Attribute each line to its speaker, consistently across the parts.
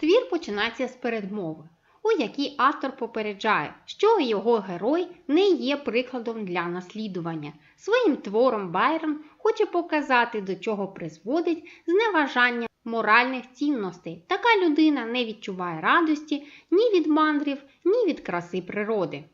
Speaker 1: Твір починається з передмови, у якій автор попереджає, що його герой не є прикладом для наслідування. Своїм твором Байрон хоче показати, до чого призводить зневажання моральних цінностей. Така людина не відчуває радості ні від мандрів, ні від краси природи.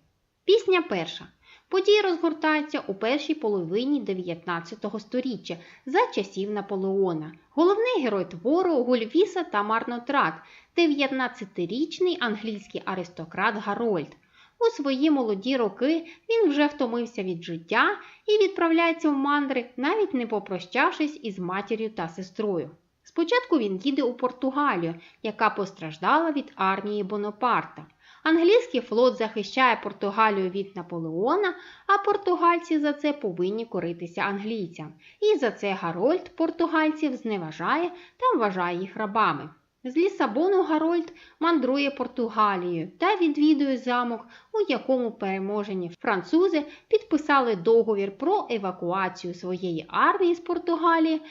Speaker 1: Пісня перша. Події розгортаються у першій половині 19 століття за часів Наполеона. Головний герой твору Гульвіса та Марнотрат, 19-річний англійський аристократ Гарольд. У свої молоді роки він вже втомився від життя і відправляється в мандри, навіть не попрощавшись із матір'ю та сестрою. Спочатку він їде у Португалію, яка постраждала від армії Бонапарта. Англійський флот захищає Португалію від Наполеона, а португальці за це повинні коритися англійцям. І за це Гарольд португальців зневажає та вважає їх рабами. З Лісабону Гарольд мандрує Португалією та відвідує замок, у якому переможені французи підписали договір про евакуацію своєї армії з Португалії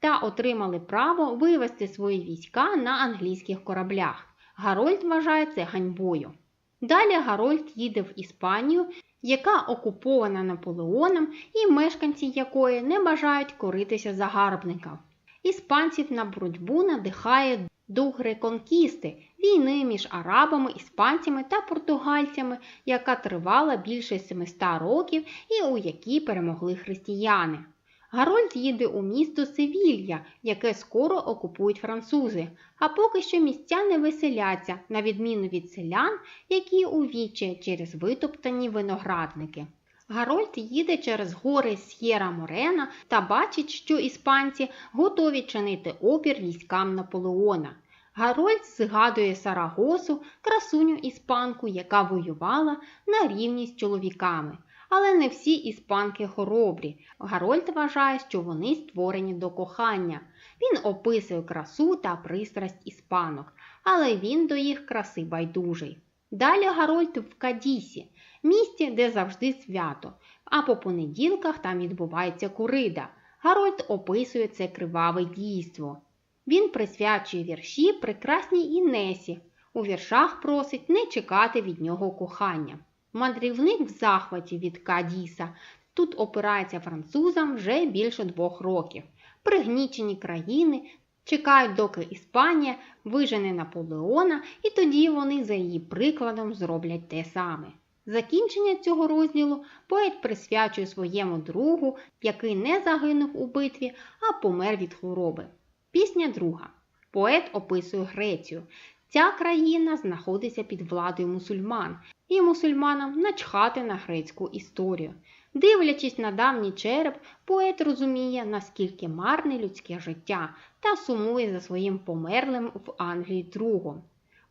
Speaker 1: та отримали право вивести свої війська на англійських кораблях. Гарольд вважає це ганьбою. Далі Гарольд їде в Іспанію, яка окупована Наполеоном і мешканці якої не бажають коритися загарбникам. Іспанців на боротьбу надихає дух реконкісти, війни між арабами, іспанцями та португальцями, яка тривала більше 700 років і у якій перемогли християни. Гарольд їде у місто Севілья, яке скоро окупують французи, а поки що містяни веселяться, на відміну від селян, які у вічі через витоптані виноградники. Гарольд їде через гори С'єра Морена та бачить, що іспанці готові чинити опір військам Наполеона. Гарольд згадує Сарагосу, красуню іспанку, яка воювала на рівні з чоловіками. Але не всі іспанки хоробрі. Гарольд вважає, що вони створені до кохання. Він описує красу та пристрасть іспанок, але він до їх краси байдужий. Далі Гарольд в Кадісі, місті, де завжди свято, а по понеділках там відбувається курида. Гарольд описує це криваве дійство. Він присвячує вірші прекрасній Інесі. У віршах просить не чекати від нього кохання. Мандрівник в захваті від Кадіса тут опирається французам вже більше двох років. Пригнічені країни чекають, доки Іспанія вижене Наполеона, і тоді вони за її прикладом зроблять те саме. Закінчення цього розділу поет присвячує своєму другу, який не загинув у битві, а помер від хвороби. Пісня друга. Поет описує Грецію. Ця країна знаходиться під владою мусульман, і мусульманам начхати на грецьку історію. Дивлячись на давній череп, поет розуміє, наскільки марне людське життя та сумує за своїм померлим в Англії другом.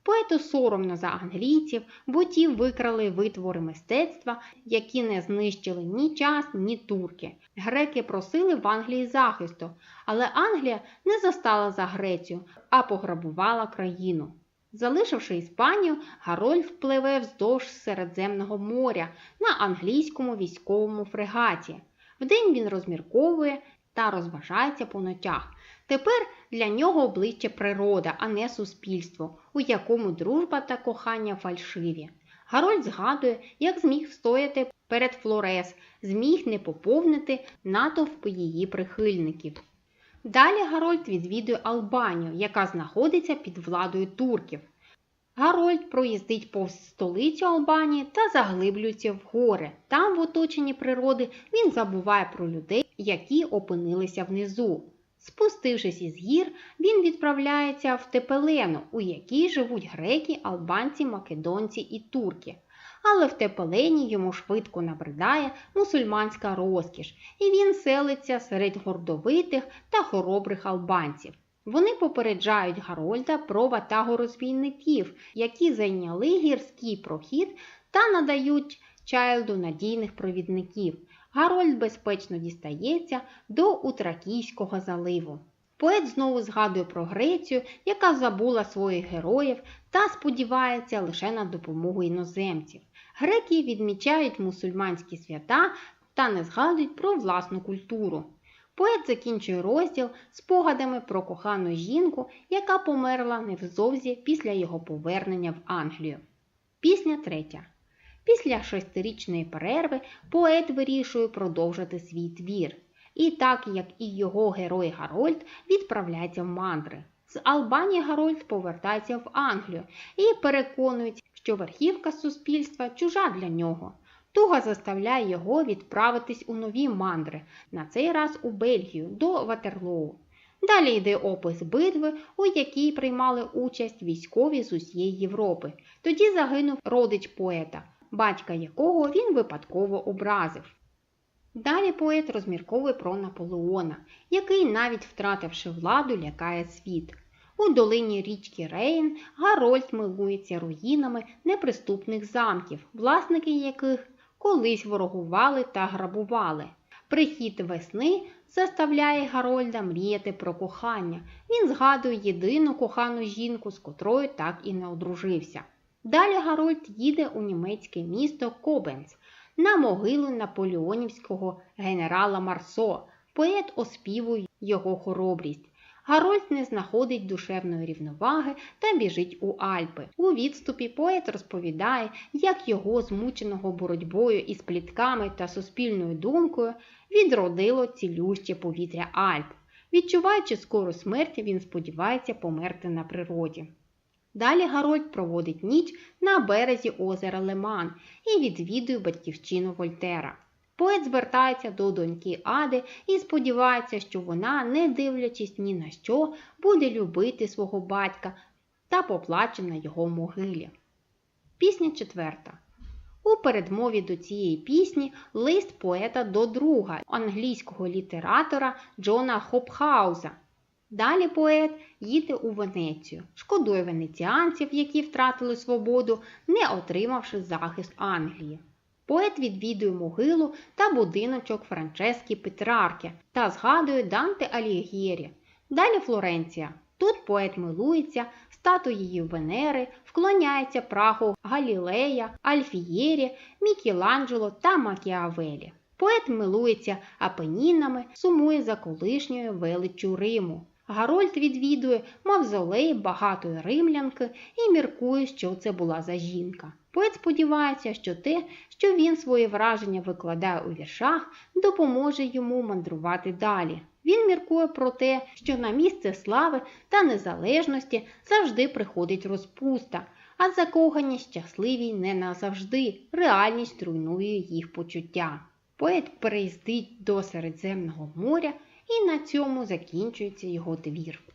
Speaker 1: Поету соромно за англійців, бо ті викрали витвори мистецтва, які не знищили ні час, ні турки. Греки просили в Англії захисту, але Англія не застала за Грецію, а пограбувала країну. Залишивши Іспанію, Гарольд впливе вздовж Середземного моря на англійському військовому фрегаті. Вдень він розмірковує та розважається по ночах. Тепер для нього обличчя природа, а не суспільство, у якому дружба та кохання фальшиві. Гарольд згадує, як зміг встояти перед Флорес, зміг не поповнити натовп її прихильників. Далі Гарольд відвідує Албанію, яка знаходиться під владою турків. Гарольд проїздить повз столицю Албанії та заглиблюється в гори. Там, в оточенні природи, він забуває про людей, які опинилися внизу. Спустившись із гір, він відправляється в Тепелену, у якій живуть греки, албанці, македонці і турки. Але в Тепелені йому швидко набридає мусульманська розкіш, і він селиться серед гордовитих та хоробрих албанців. Вони попереджають Гарольда про ватагу розбійників, які зайняли гірський прохід та надають Чайлду надійних провідників. Гарольд безпечно дістається до Утракійського заливу. Поет знову згадує про Грецію, яка забула своїх героїв та сподівається лише на допомогу іноземців. Греки відмічають мусульманські свята та не згадують про власну культуру. Поет закінчує розділ спогадами про кохану жінку, яка померла невзовзі після його повернення в Англію. Пісня третя. Після шестирічної перерви поет вирішує продовжити свій твір. І так як і його герой Гарольд відправляється в мандри. З Албанії Гарольд повертається в Англію і переконують, що верхівка суспільства чужа для нього. Туга заставляє його відправитись у нові мандри, на цей раз у Бельгію до Ватерлоу. Далі йде опис битви, у якій приймали участь військові з усієї Європи. Тоді загинув родич поета, батька якого він випадково образив. Далі поет розмірковує про Наполеона, який, навіть втративши владу, лякає світ. У долині річки Рейн Гарольд милується руїнами неприступних замків, власники яких колись ворогували та грабували. Прихід весни заставляє Гарольда мріяти про кохання. Він згадує єдину кохану жінку, з котрою так і не одружився. Далі Гарольд їде у німецьке місто Кобенц на могилу наполеонівського генерала Марсо. Поет оспівує його хоробрість. Гарольд не знаходить душевної рівноваги та біжить у Альпи. У відступі поет розповідає, як його, змученого боротьбою із плітками та суспільною думкою, відродило цілюще повітря Альп. Відчуваючи скору смерть, він сподівається померти на природі. Далі Гарольд проводить ніч на березі озера Леман і відвідує батьківщину Вольтера. Поет звертається до доньки Ади і сподівається, що вона, не дивлячись ні на що, буде любити свого батька та поплаче на його могилі. Пісня четверта. У передмові до цієї пісні лист поета до друга англійського літератора Джона Хопхауза. Далі поет їде у Венецію, шкодує венеціанців, які втратили свободу, не отримавши захист Англії. Поет відвідує могилу та будиночок Франчески Петрарки та згадує Данте Алігєрі. Далі Флоренція. Тут поет милується статуєю Венери, вклоняється праху Галілея, Альфієрі, Мікеланджело та Макіавелі. Поет милується апенінами, сумує за колишньою величчю Риму. Гарольд відвідує мавзолей багатої римлянки і міркує, що це була за жінка. Поет сподівається, що те, що він свої враження викладає у віршах, допоможе йому мандрувати далі. Він міркує про те, що на місце слави та незалежності завжди приходить розпуста, а закохані щасливі не назавжди. Реальність руйнує їх почуття. Поет переїздить до Середземного моря, і на цьому закінчується його твір.